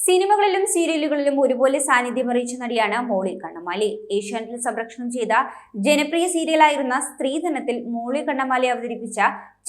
സിനിമകളിലും സീരിയലുകളിലും ഒരുപോലെ സാന്നിധ്യം അറിയിച്ച നടിയാണ് മോളി കണ്ണമാലി. ഏഷ്യാനെറ്റിൽ സംരക്ഷണം ചെയ്ത ജനപ്രിയ സീരിയലായിരുന്ന സ്ത്രീധനത്തിൽ മോളി കണ്ണമാലി അവതരിപ്പിച്ച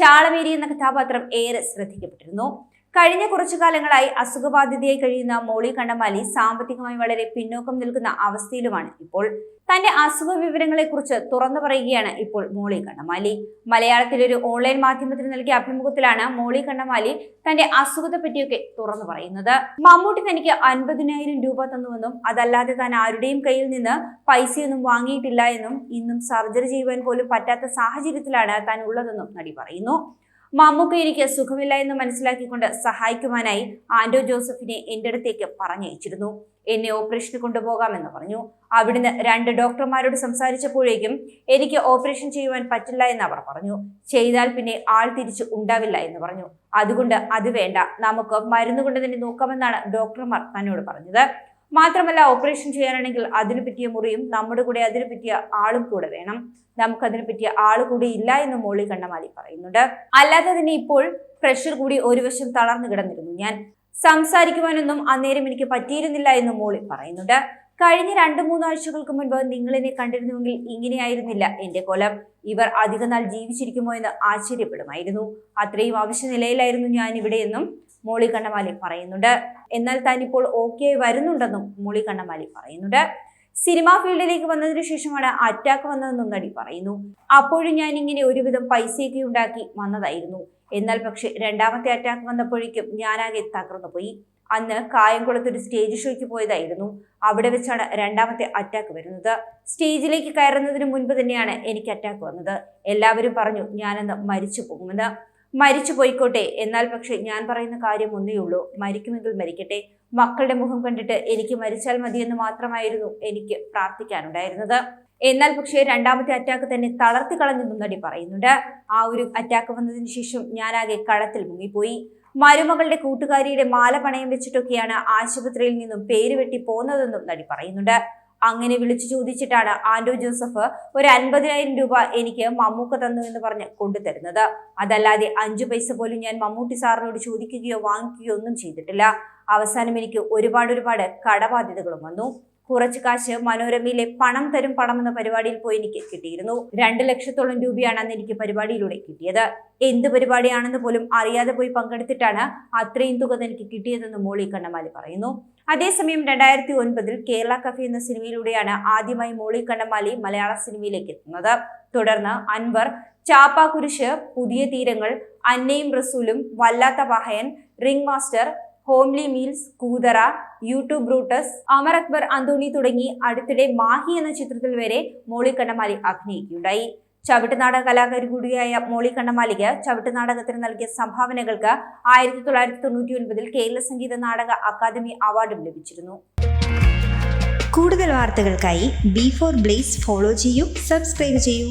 ചാളമേരി എന്ന കഥാപാത്രം ഏറെ ശ്രദ്ധിക്കപ്പെട്ടിരുന്നു. കഴിഞ്ഞ കുറച്ചു കാലങ്ങളായി അസുഖബാധിതയായി കഴിയുന്ന മോളി കണ്ണമാലി സാമ്പത്തികമായി വളരെ പിന്നോക്കം നിൽക്കുന്ന അവസ്ഥയിലുമാണ്. ഇപ്പോൾ തന്റെ അസുഖ വിവരങ്ങളെക്കുറിച്ച് തുറന്നു പറയുകയാണ് ഇപ്പോൾ മോളി കണ്ണമാലി മലയാളത്തിലൊരു ഓൺലൈൻ മാധ്യമത്തിന് നൽകിയ അഭിമുഖത്തിലാണ് മോളി കണ്ണമാലി തന്റെ അസുഖത്തെ പറ്റിയൊക്കെ തുറന്നു പറയുന്നത്. മമ്മൂട്ടി തനിക്ക് അൻപതിനായിരം രൂപ തന്നുവെന്നും അതല്ലാതെ താൻ ആരുടെയും കയ്യിൽ നിന്ന് പൈസയൊന്നും വാങ്ങിയിട്ടില്ല എന്നും ഇന്നും സർജറി ചെയ്യുവാൻ പോലും പറ്റാത്ത സാഹചര്യത്തിലാണ് താൻ ഉള്ളതെന്നും നടി പറയുന്നു. മമ്മൂക്ക സുഖമില്ല എന്ന് മനസ്സിലാക്കിക്കൊണ്ട് സഹായിക്കുവാനായി ആന്റോ ജോസഫിനെ എന്റെ അടുത്തേക്ക് പറഞ്ഞയച്ചിരുന്നു. എന്നെ ഓപ്പറേഷന് കൊണ്ടുപോകാമെന്ന് പറഞ്ഞു. അവിടുന്ന് രണ്ട് ഡോക്ടർമാരോട് സംസാരിച്ചപ്പോഴേക്കും എനിക്ക് ഓപ്പറേഷൻ ചെയ്യുവാൻ പറ്റില്ല എന്ന് അവർ പറഞ്ഞു. ചെയ്താൽ പിന്നെ ആൾ തിരിച്ച് ഉണ്ടാവില്ല എന്ന് പറഞ്ഞു. അതുകൊണ്ട് അത് വേണ്ട. നമുക്ക് മരുന്ന് കൊണ്ട് തന്നെ നോക്കാമെന്നാണ് ഡോക്ടർമാർ തന്നോട് പറഞ്ഞത്. മാത്രമല്ല ഓപ്പറേഷൻ ചെയ്യാനാണെങ്കിൽ അതിനു പറ്റിയ മുറിയും നമ്മുടെ കൂടെ അതിനു പറ്റിയ ആളും കൂടെ വേണം. നമുക്കതിനെ പറ്റിയ ആൾ കൂടി ഇല്ല എന്ന് മോളി കണ്ണമാലി പറയുന്നുണ്ട്. അല്ലാതെ തന്നെ ഇപ്പോൾ പ്രഷർ കൂടി ഒരു വശം തളർന്നു കിടന്നിരുന്നു. ഞാൻ സംസാരിക്കുവാനൊന്നും അന്നേരം എനിക്ക് പറ്റിയിരുന്നില്ല എന്ന് മോളി പറയുന്നുണ്ട്. കഴിഞ്ഞ രണ്ടു മൂന്നാഴ്ചകൾക്ക് മുൻപ് നിങ്ങളെന്നെ കണ്ടിരുന്നുവെങ്കിൽ ഇങ്ങനെയായിരുന്നില്ല എന്റെ കൊലം. ഇവർ അധികനാൾ ജീവിച്ചിരിക്കുമോ എന്ന് ആശ്ചര്യപ്പെടുമായിരുന്നു. അത്രയും ആവശ്യ നിലയിലായിരുന്നു ഞാൻ ഇവിടെയെന്നും മോളി കണ്ണമാലി പറയുന്നുണ്ട്. എന്നാൽ താൻ ഇപ്പോൾ ഓക്കെ വരുന്നുണ്ടെന്നും മോളി കണ്ണമാലി പറയുന്നുണ്ട്. സിനിമാ ഫീൽഡിലേക്ക് വന്നതിന് ശേഷമാണ് അറ്റാക്ക് വന്നതെന്നും നടി പറയുന്നു. അപ്പോഴും ഞാൻ ഇങ്ങനെ ഒരുവിധം പൈസയൊക്കെ ഉണ്ടാക്കി വന്നതായിരുന്നു. എന്നാൽ പക്ഷെ രണ്ടാമത്തെ അറ്റാക്ക് വന്നപ്പോഴേക്കും ഞാനാകെ തകർന്നു പോയി. അന്ന് കായംകുളത്ത് ഒരു സ്റ്റേജ് ഷോയ്ക്ക് പോയതായിരുന്നു. അവിടെ വെച്ചാണ് രണ്ടാമത്തെ അറ്റാക്ക് വരുന്നത്. സ്റ്റേജിലേക്ക് കയറുന്നതിന് മുൻപ് തന്നെയാണ് എനിക്ക് അറ്റാക്ക് വന്നത്. എല്ലാവരും പറഞ്ഞു ഞാനന്ന് മരിച്ചു പോകുമെന്ന്. മരിച്ചു പോയിക്കോട്ടെ. എന്നാൽ പക്ഷെ ഞാൻ പറയുന്ന കാര്യം ഒന്നേ ഉള്ളൂ. മരിക്കുമെങ്കിൽ മരിക്കട്ടെ. മക്കളുടെ മുഖം കണ്ടിട്ട് എനിക്ക് മരിച്ചാൽ മതിയെന്ന് മാത്രമായിരുന്നു എനിക്ക് പ്രാർത്ഥിക്കാനുണ്ടായിരുന്നത്. എന്നാൽ പക്ഷേ രണ്ടാമത്തെ അറ്റാക്ക് തന്നെ തളർത്തി കളഞ്ഞെന്നും നടി പറയുന്നുണ്ട്. ആ ഒരു അറ്റാക്ക് വന്നതിന് ശേഷം ഞാനാകെ കടത്തിൽ മുങ്ങിപ്പോയി. മരുമകളുടെ കൂട്ടുകാരിയുടെ മാല പണയം വെച്ചിട്ടൊക്കെയാണ് ആശുപത്രിയിൽ നിന്നും പേര് വെട്ടി പോന്നതെന്നും നടി പറയുന്നുണ്ട്. അങ്ങനെ വിളിച്ചു ചോദിച്ചിട്ടാണ് ആൻഡ്രൂ ജോസഫ് ഒരു അൻപതിനായിരം രൂപ എനിക്ക് മമ്മൂക്ക തന്നു എന്ന് പറഞ്ഞ് കൊണ്ടുതരുന്നത്. അതല്ലാതെ അഞ്ചു പൈസ പോലും ഞാൻ മമ്മൂട്ടി സാറിനോട് ചോദിക്കുകയോ വാങ്ങിക്കുകയോ ഒന്നും ചെയ്തിട്ടില്ല. അവസാനം എനിക്ക് ഒരുപാട് ഒരുപാട് കടബാധ്യതകളും വന്നു. കുറച്ച് കാശ് മനോരമയിലെ പണം തരും പണം എന്ന പരിപാടിയിൽ പോയി എനിക്ക് കിട്ടിയിരുന്നു. രണ്ട് ലക്ഷത്തോളം രൂപയാണ് അന്ന് എനിക്ക് പരിപാടിയിലൂടെ കിട്ടിയത്. എന്ത് പരിപാടിയാണെന്ന് പോലും അറിയാതെ പോയി പങ്കെടുത്തിട്ടാണ് അത്രയും തുക എനിക്ക് കിട്ടിയതെന്ന് മോളി കണ്ണമാലി പറയുന്നു. അതേസമയം രണ്ടായിരത്തി ഒൻപതിൽ കേരള കഫി എന്ന സിനിമയിലൂടെയാണ് ആദ്യമായി മോളി കണ്ണമാലി മലയാള സിനിമയിലേക്ക് എത്തുന്നത്. തുടർന്ന് അൻവർ ചാപ്പാക്കുരിശ് പുതിയ തീരങ്ങൾ അന്നയും റസൂലും വല്ലാത്ത വാഹയൻ ring master homely meals Koothara YouTube Brutus Amar Akbar Anthony തുടങ്ങി അടുത്തിടെ മാഹി എന്ന ചിത്രത്തിൽ വരെ മോളി കണ്ണമാലി അഭിനയിക്കുകയുണ്ടായി. ചവിട്ടുനാടക കലാകാരി കൂടിയായ മോളി കണ്ണമാലിക്ക് ചവിട്ടുനാടകത്തിന് നൽകിയ സംഭാവനകൾക്ക് ആയിരത്തി തൊള്ളായിരത്തി തൊണ്ണൂറ്റി ഒൻപതിൽ കേരള സംഗീത നാടക അക്കാദമി അവാർഡും ലഭിച്ചിരുന്നു. കൂടുതൽ വാർത്തകൾക്കായി ബി ഫോർ ബ്ലേസ് ഫോളോ ചെയ്യൂ സബ്സ്ക്രൈബ് ചെയ്യൂ.